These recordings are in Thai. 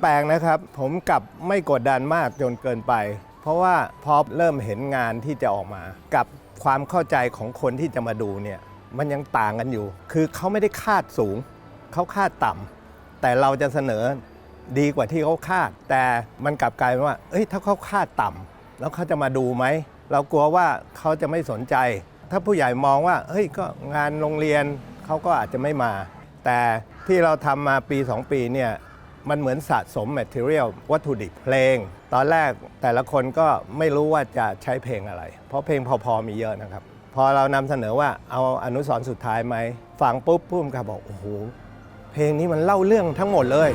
แปลกนะครับ ผมกลับไม่กดดันมากจนเกินไป เพราะว่าพอเริ่มเห็นงานที่จะออกมา กับความเข้าใจของคนที่จะมาดูเนี่ยมันยังต่างกันอยู่ คือเขาไม่ได้คาดสูง เขาคาดต่ำแต่เราจะเสนอดีกว่าที่เขาคาด แต่มันกลับกลายเป็นว่า เอ้ย ถ้าเขาคาดต่ำแล้วเขาจะมาดูไหม เรากลัวว่าเขาจะไม่สนใจ ถ้าผู้ใหญ่มองว่า เฮ้ย ก็งานโรงเรียนเขาก็อาจจะไม่มา แต่ที่เราทำมาปี 2 ปีเนี่ย มันเหมือนสะสม material วัตถุดิบเพลง ตอนแรกแต่ละคนก็ไม่รู้ว่าจะใช้เพลงอะไร เพราะเพลงพอๆมีเยอะนะครับ พอเรานำเสนอว่าเอาอนุสรณ์สุดท้ายไหมฟังปุ๊บพุ่มกับบอกโอ้โหเพลงนี้มันเล่าเรื่องทั้งหมดเลย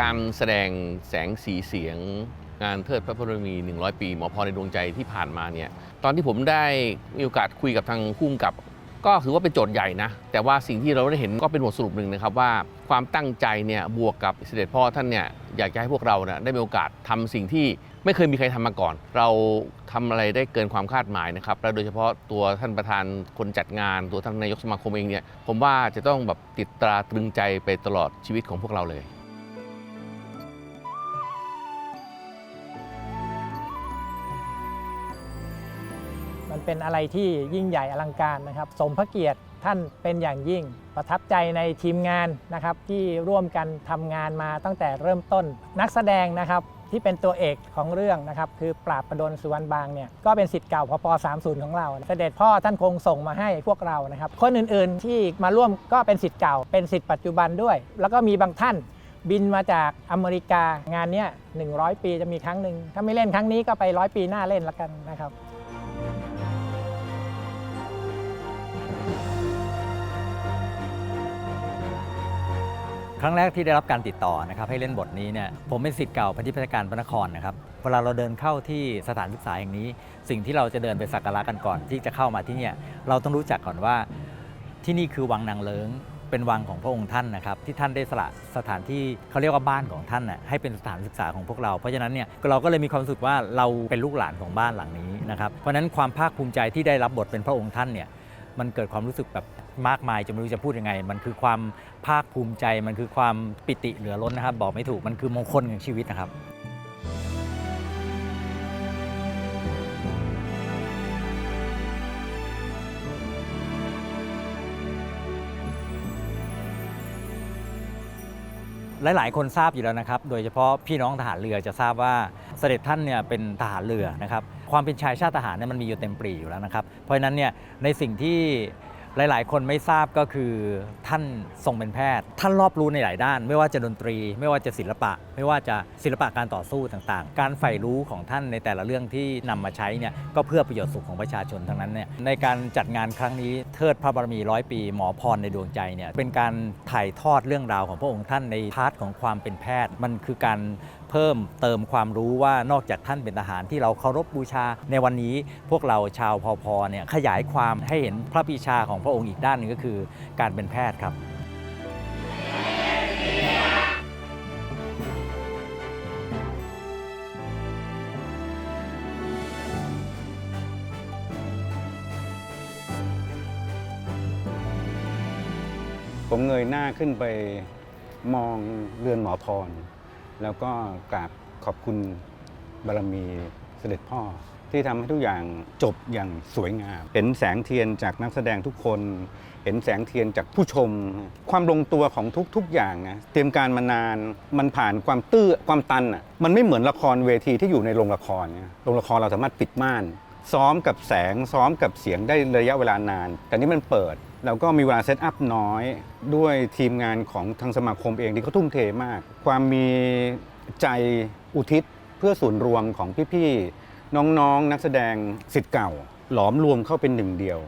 การแสดงแสงสีเสียง งานเทิดพระบรมี 100 ปี หมอพรในดวงใจที่ผ่านมาเนี่ยตอนที่ผมได้มีโอกาสคุยกับทางผู้กำกับ ก็ถือว่าเป็นโจทย์ใหญ่นะ แต่ว่าสิ่งที่เราได้เห็นก็เป็นบทสรุปหนึ่งนะครับว่าความตั้งใจเนี่ยบวกกับเสด็จพ่อท่านเนี่ยอยากจะให้พวกเราเนี่ยได้มีโอกาสทำสิ่งที่ไม่เคยมีใครทำมาก่อน เราทำอะไรได้เกินความคาดหมายนะครับ และโดยเฉพาะตัวท่านประธานคนจัดงาน ตัวท่านนายกสมาคมเองเนี่ยผมว่าจะต้องแบบติดตราตรึงใจไปตลอดชีวิตของพวกเราเลย เป็นอะไรที่ยิ่งใหญ่อลังการนะครับ สมพระเกียรติท่านเป็นอย่างยิ่ง ประทับใจในทีมงานนะครับ ที่ร่วมกันทำงานมาตั้งแต่เริ่มต้น นักแสดงนะครับที่เป็นตัวเอกของเรื่องนะครับ คือปราบประดลสุวรรณบางเนี่ยก็เป็นสิทธิ์เก่าพป30 ของเรา เสด็จพ่อท่านคงส่งมาให้พวกเรานะครับ คนอื่นๆที่มาร่วมก็เป็นสิทธิ์เก่า เป็นสิทธิ์ปัจจุบันด้วย แล้วก็มีบางท่านบินมาจากอเมริกางานเนี้ย100 ปีจะมีครั้งหนึ่งถ้าไม่เล่นครั้งนี้ก็ไปร้อยปีหน้าเล่นล้วกันนะครับ ครั้งแรกที่ได้รับการติดต่อนะครับให้เล่นบทนี้เนี่ยผมเป็นสิทธิ์เก่าพันธิพัฒการพระนครนะครับเวลาเราเดินเข้าที่สถานศึกษาแห่งนี้ สิ่งที่เราจะเดินไปสักการะกันก่อน ที่จะเข้ามาที่เนี่ยเราต้องรู้จักก่อนว่าที่นี่คือวังนางเลิงเป็นวังของพระองค์ท่านนะครับที่ท่านได้สละสถานที่เขาเรียกว่าบ้านของท่านน่ะให้เป็นสถานศึกษาของพวกเรา เพราะฉะนั้นเนี่ยเราก็เลยมีความรู้สึกว่าเราเป็นลูกหลานของบ้านหลังนี้นะครับเพราะฉะนั้นความภาคภูมิใจที่ได้รับบทเป็นพระองค์ท่านเนี่ย มันเกิดความรู้สึกแบบมากมายจะไม่รู้จะพูดยังไง มันคือความภาคภูมิใจ มันคือความปิติเหลือล้นนะครับ บอกไม่ถูกมันคือมงคลของชีวิตนะครับ หลาย ๆ คนทราบอยู่แล้วนะครับ โดยเฉพาะพี่น้องทหารเรือจะทราบว่าเสด็จท่านเนี่ยเป็นทหารเรือนะครับ ความเป็นชายชาติทหารเนี่ยมันมีอยู่เต็มปรีอยู่แล้วนะครับ เพราะฉะนั้นเนี่ยในสิ่งที่ หลายๆ คนไม่ทราบก็คือท่านทรงเป็นแพทย์ ท่านรอบรู้ในหลายด้าน ไม่ว่าจะดนตรี ไม่ว่าจะศิลปะ ไม่ว่าจะศิลปะการต่อสู้ต่างๆ การใฝ่รู้ของท่านในแต่ละเรื่องที่นำมาใช้เนี่ยก็เพื่อประโยชน์สุขของประชาชนทั้งนั้นเนี่ยในการจัดงานครั้งนี้เทิดพระบารมีร้อยปี หมอพรในดวงใจเนี่ยเป็นการถ่ายทอดเรื่องราวของพระองค์ท่านในพาร์ทของความเป็นแพทย์ มันคือการ เพิ่มเติมความรู้ว่านอกจากท่านเป็นทหารที่เราเคารพบูชา ในวันนี้พวกเราชาวพอพอเนี่ยขยายความให้เห็นพระปีชาของพระองค์อีกด้านหนึ่งก็คือการเป็นแพทย์ครับผมเงยหน้าขึ้นไปมองเรือนหมอพร แล้วก็กราบขอบคุณบารมีเสด็จพ่อ ที่ทำให้ทุกอย่างจบอย่างสวยงาม เห็นแสงเทียนจากนักแสดงทุกคน เห็นแสงเทียนจากผู้ชม ความลงตัวของทุกๆอย่างนะเตรียมการมานานมันผ่านความตื้อความตันอะมันไม่เหมือนละครเวทีที่อยู่ในโรงละครเนี่ยโรงละครเราสามารถปิดม่าน ซ้อมกับแสงซ้อมกับเสียงได้ระยะเวลานาน แต่นี่มันเปิด แล้วก็มีเวลาเซตอัพน้อย ด้วยทีมงานของทางสมาคมเองที่เขาทุ่มเทมาก ความมีใจอุทิศเพื่อส่วนรวมของพี่ๆน้องๆ นักแสดงสิทธิ์เก่า หลอมรวมเข้าเป็นหนึ่งเดียว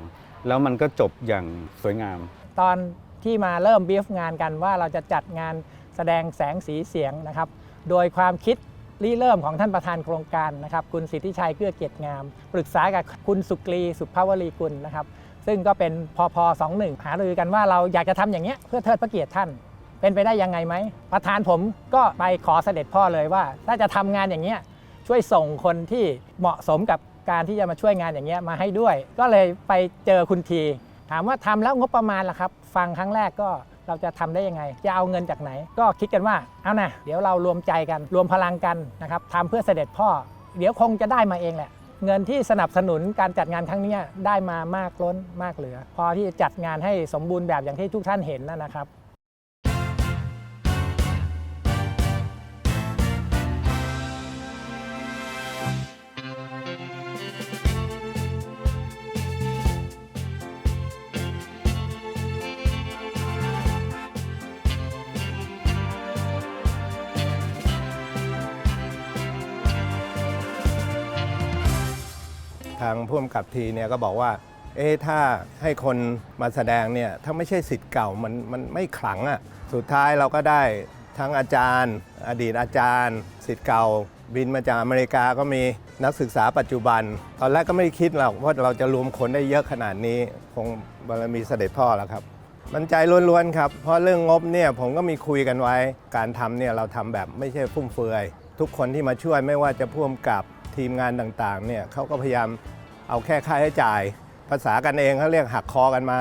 แล้วมันก็จบอย่างสวยงาม ตอนที่มาเริ่มบีฟงานกันว่าเราจะจัดงานแสดงแสงสีเสียงนะครับ โดยความคิด ริเริ่มของท่านประธานโครงการนะครับคุณสิทธิชัยเกื้อเกียรติงาม ปรึกษากับคุณสุกรีสุภาวรีกุลนะครับซึ่งก็เป็นพอพอ21หารือกันว่าเราอยากจะทำอย่างเงี้ยเพื่อเทิดพระเกียรติท่าน เป็นไปได้ยังไงไหมประธานผมก็ไปขอเสด็จพ่อเลยว่า ถ้าจะทำงานอย่างเงี้ยช่วยส่งคนที่เหมาะสมกับการที่จะมาช่วยงานอย่างเงี้ยมาให้ด้วย ก็เลยไปเจอคุณที ถามว่าทำแล้วงบประมาณล่ะครับ ฟังครั้งแรกก็ เราจะทำได้ยังไง จะเอาเงินจากไหน ก็คิดกันว่าเอานะเดี๋ยวเรารวมใจกันรวมพลังกันนะครับทำเพื่อเสด็จพ่อ เดี๋ยวคงจะได้มาเองแหละเงินที่สนับสนุนการจัดงานครั้งนี้ได้มามากล้นมากเหลือ พอที่จะจัดงานให้สมบูรณ์แบบอย่างที่ทุกท่านเห็นนะนะครับางผู้กำกับทีเนี่ยก็บอกว่า เอ๊ะถ้าให้คนมาแสดงเนี่ยถ้าไม่ใช่สิทธิ์เก่ามันมันไม่ขลังอะ่ะสุดท้ายเราก็ได้ทั้งอาจารย์ อดีตอาจารย์สิทธิ์เก่า บินมาจากอเมริกาก็มีนักศึกษาปัจจุบัน ตอนแรกก็ไม่คิดหรอกว่าเราจะรวมคนได้เยอะขนาดนี้ คงบารมีเสด็จพ่อแล้วครับมันใจล้วนๆครับ เพราะเรื่องงบเนี่ยผมก็มีคุยกันไว้ การทำเนี่ยเราทำแบบไม่ใช่ฟุ่มเฟือย ทุกคนที่มาช่วยไม่ว่าจะพ่วมกับ ทีมงานต่างๆเนี่ยเขาก็พยายามเอาแค่ค่าใช้จ่าย ภาษากันเองเขาเรียกหักคอกันมา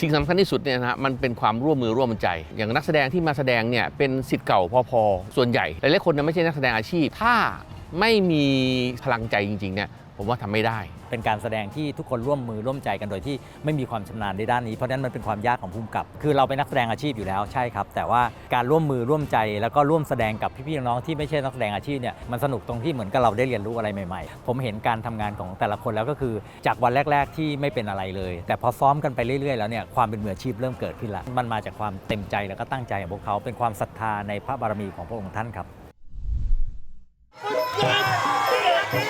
สิ่งสำคัญที่สุดเนี่ยนะฮะมันเป็นความร่วมมือร่วมใจ อย่างนักแสดงที่มาแสดงเนี่ยเป็นสิทธิ์เก่าพอๆส่วนใหญ่หลายๆคนเนี่ยไม่ใช่นักแสดงอาชีพ ถ้าไม่มีพลังใจจริงๆเนี่ย ผมว่าทำไม่ได้ เป็นการแสดงที่ทุกคนร่วมมือร่วมใจกันโดยที่ไม่มีความชำนาญในด้านนี้เพราะนั้นมันเป็นความยากของภูมิกับ คือเราเป็นนักแสดงอาชีพอยู่แล้วใช่ครับ แต่ว่าการร่วมมือร่วมใจ แล้วก็ร่วมแสดงกับพี่ๆน้องๆที่ไม่ใช่นักแสดงอาชีพเนี่ยมันสนุกตรงที่เหมือนกับเราได้เรียนรู้อะไรใหม่ๆ ผมเห็นการทำงานของแต่ละคนแล้วก็คือจากวันแรก ๆ ที่ไม่เป็นอะไรเลย แต่พอซ้อมกันไปเรื่อยๆแล้วเนี่ยความเป็นมืออาชีพเริ่มเกิดขึ้นล้วมันมาจากความเต็มใจแล้วก็ตั้งใจของพวกเขาเป็นความศรัทธาในพระบารมีของพระองค์ท่านครับ ผู้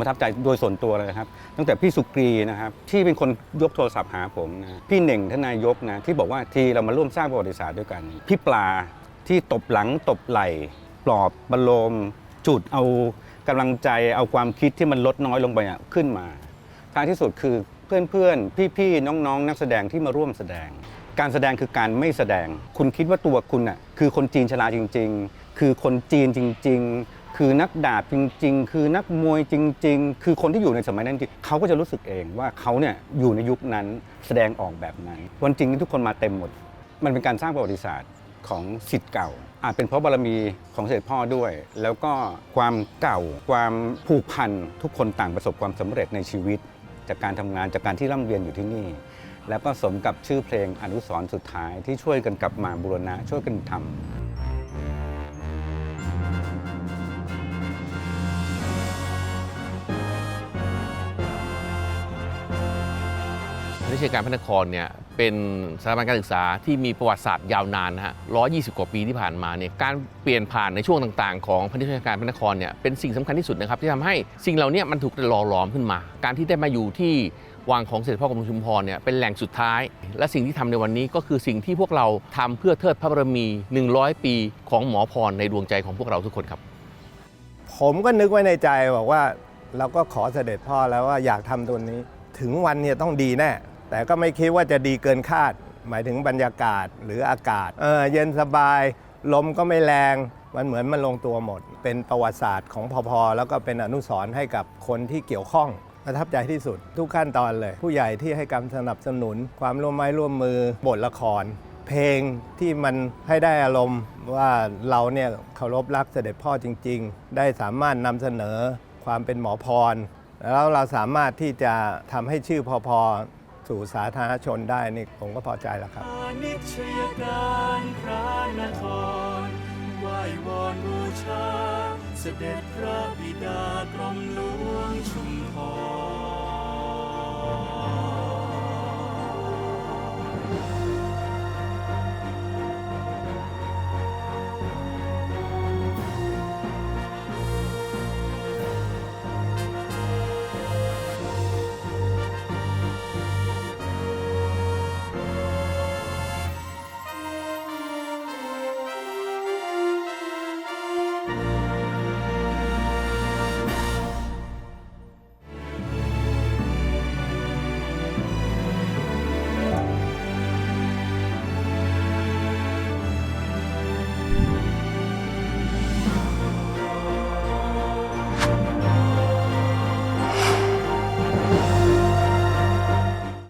ประทับใจโดยส่วนตัวเลยครับ ตั้งแต่พี่สุกรีนะครับที่เป็นคนยกโทรศัพท์หาผมนะพี่เหน่งทานนายกนะที่บอกว่าทีเรามาร่วมสร้างประวัติศาสตร์ด้วยกัน พี่ปลาที่ตบหลังตบไหล่ปลอบบรรโลมจุดเอากำลังใจเอาความคิดที่มันลดน้อยลงไปขึ้นมาท้ายที่สุดคือเพื่อนๆ พี่ๆ น้องๆ นักแสดงที่มาร่วมแสดง การแสดงคือการไม่แสดง คุณคิดว่าตัวคุณอะคือคนจีนชลาจริง ๆ คือคนจีนจริง ๆ คือนักดาบจริง ๆ คือนักมวยจริง ๆ คือคนที่อยู่ในสมัยนั้นจริงเขาก็จะรู้สึกเองว่าเขาเนี่ยอยู่ในยุคนั้นแสดงออกแบบไหนวันจริงที่ทุกคนมาเต็มหมด มันเป็นการสร้างประวัติศาสตร์ของสิทธิ์เก่า อาจเป็นเพราะบารมีของเสด็จพ่อด้วย แล้วก็ความเก่าความผูกพันทุกคนต่างประสบความสำเร็จในชีวิต จากการทำงานจากการที่ร่ำเรียนอยู่ที่นี่ แล้วก็สมกับชื่อเพลงอนุสรณ์สุดท้ายที่ช่วยกันกลับมาบูรณะช่วยกันทำ วิทยาการพระนครเนี่ยเป็นสถาบันการศึกษาที่มีประวัติศาสตร์ยาวนานนะฮะ120 กว่าปีที่ผ่านมาเนี่ยการเปลี่ยนผ่านในช่วงต่างๆ ของพันธุชาการพระนครเนี่ยเป็นสิ่งสำคัญที่สุดนะครับที่ทำให้สิ่งเหล่านี้มันถูกหล่อหลอมขึ้นมา การที่ได้มาอยู่ที่วังของเสด็จพ่อกรมชุมพรเนี่ยเป็นแหล่งสุดท้าย และสิ่งที่ทำในวันนี้ก็คือสิ่งที่พวกเราทำเพื่อเทิดพระบารมี 100 ปีของหมอพรในดวงใจของพวกเราทุกคนครับ ผมก็นึกไว้ในใจบอกว่าเราก็ขอเสด็จพ่อแล้วว่าอยากทำตัวนี้ ถึงวันเนี่ยต้องดีแน่ แต่ก็ไม่คิดว่าจะดีเกินคาด หมายถึงบรรยากาศหรืออากาศเออเย็นสบาย ลมก็ไม่แรง มันเหมือนมันลงตัวหมด เป็นประวัติศาสตร์ของพอพอแล้วก็เป็นอนุสรณ์ให้กับคนที่เกี่ยวข้องประทับใจที่สุดทุกขั้นตอนเลย ผู้ใหญ่ที่ให้การสนับสนุน ความร่วมไม้ร่วมมือบทละคร เพลงที่มันให้ได้อารมณ์ว่าเราเนี่ยเคารพรักเสด็จพ่อจริง ๆ ได้สามารถนำเสนอความเป็นหมอพร แล้วเราสามารถที่จะทำให้ชื่อพอพอ สู่สาธารณชนได้นี่ผมก็พอใจแล้วครับ อานิชยการพระนครไหว้วอนบูชา เสด็จพระบิดากรมหลวงชุมพร